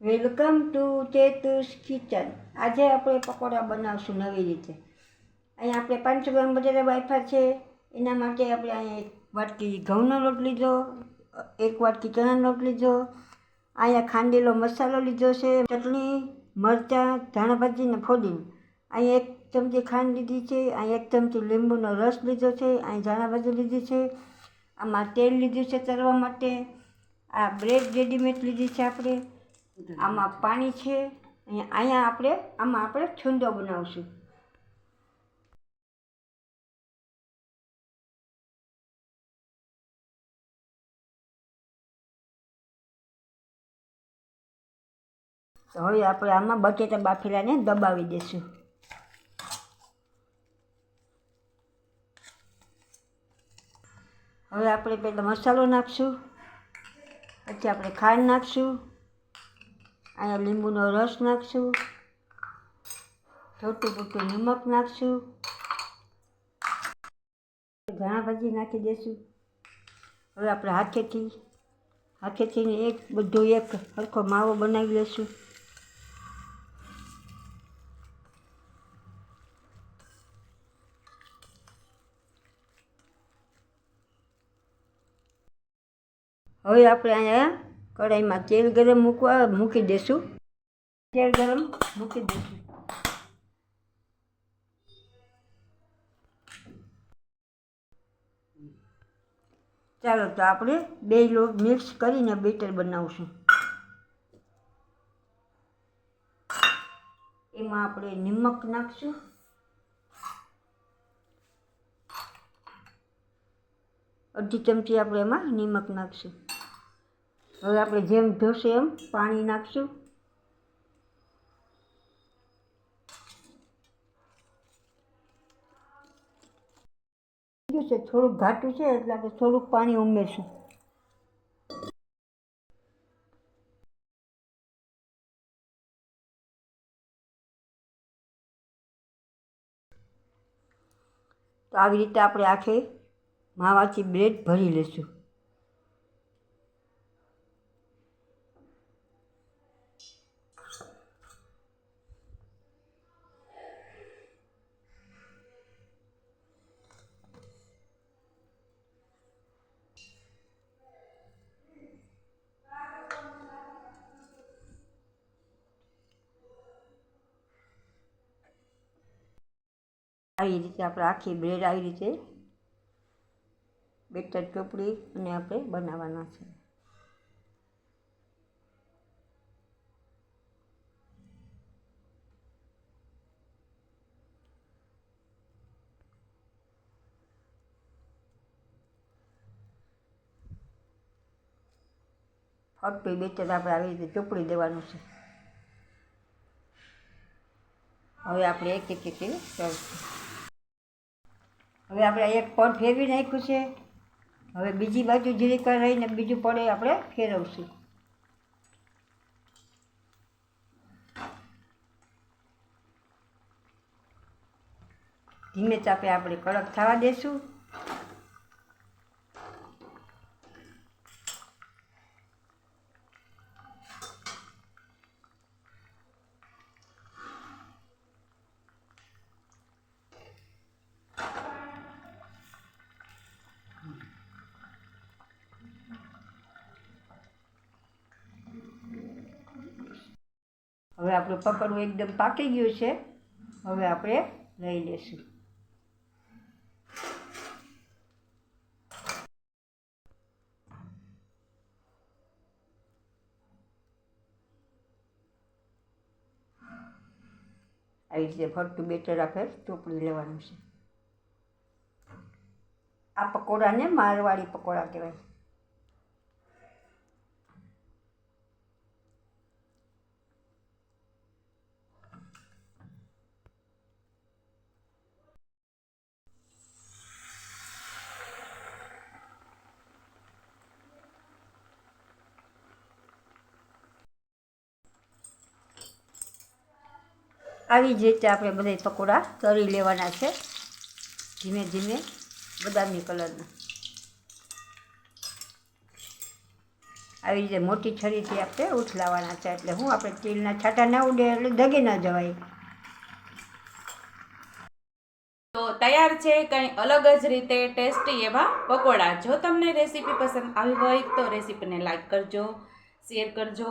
Welcome to ચેતુસ kitchen આજે આપણે પકોડા બનાવશું નવી રીતે. અહીંયા આપણે પાંચસો ગ્રામ બટેટા બાફા છે. એના માટે આપણે અહીંયા એક વાટકી ઘઉંનો લોટ લીધો, એક વાટકી ચણાનો લોટ લીધો, અહીંયા ખાંડેલો મસાલો લીધો છે, ચટણી, મરચાં, ધાણાભાજી ને ફોડીને. અહીંયા એક ચમચી ખાંડ લીધી છે અહીંયા એક ચમચી લીંબુનો રસ લીધો છે, અહીં ધાણાભાજી લીધી છે. આમાં તેલ લીધું છે તરવા માટે. આ બ્રેડ રેડીમેડ લીધી છે આપણે. આમાં પાણી છે, અહીંયા આપણે, આમાં આપણે છુંદો બનાવશું. તો હવે આપણે આમાં બટેટા બાફેલાને દબાવી દઈશું. હવે આપણે પહેલાં મસાલો નાખશું. પછી આપણે ખાંડ નાખશું. અહીંયા લીંબુનો રસ નાખશું થોડું પૂરતું નિમક નાખશું. ઘણા ભાજી નાખી દઈશું હવે આપણે હાથેથી હાથેથી એક, બધો એક સરખો માવો બનાવી લઈશું હવે આપણે અહીંયા કઢાઈમાં તેલ ગરમ મૂકવા મૂકી દઈશું તેલ ગરમ મૂકી દઈશું ચાલો તો આપણે બે લોટ મિક્સ કરીને બેટર બનાવશું. એમાં આપણે નિમક નાખશું. અડધી ચમચી આપણે એમાં નિમક નાખશું. હવે આપણે જેમ જોશે એમ પાણી નાખશું. છે, થોડુંક ઘાટું છે એટલે આપણે થોડુંક પાણી ઉમેરશું. તો આવી રીતે આપણે આખે માવાથી બ્રેડ ભરી લઈશું આવી રીતે આપણે આખી બ્રેડ આવી રીતે બેટર ચોપડી અને આપણે બનાવવાના છે. ફરતું બેટર આપણે આવી રીતે ચોપડી દેવાનું છે. હવે આપણે એક એક એક કરશું હવે આપણે એક પડ ફેરવી નાખ્યું છે. હવે બીજી બાજુ જીરીક રહીને બીજું પડે આપણે ફેરવશું. ધીમે ચાપે આપણે કડક થવા દેશું. હવે આપણું પકડવું એકદમ પાકી ગયું છે. હવે આપણે લઈ લઈશું આવી રીતે ફરતું બેટર આપણે ચોપડી લેવાનું છે. આ પકોડાને મારવાડી પકોડા કહેવાય. આવી જ રીતે આપણે બધા પકોડા તળી લેવાના છે. ધીમે ધીમે બદામી કલરના. આવી રીતે મોટી છરીથી આપણે ઉથલાવાના છે. એટલે હું આપણે તેલના છાંટા ના ઉડે એટલે દગી ન જવાય. તો તૈયાર છે કંઈ અલગ જ રીતે ટેસ્ટી એવા પકોડા. જો તમને રેસીપી પસંદ આવી હોય તો રેસીપીને લાઈક કરજો, શેર કરજો.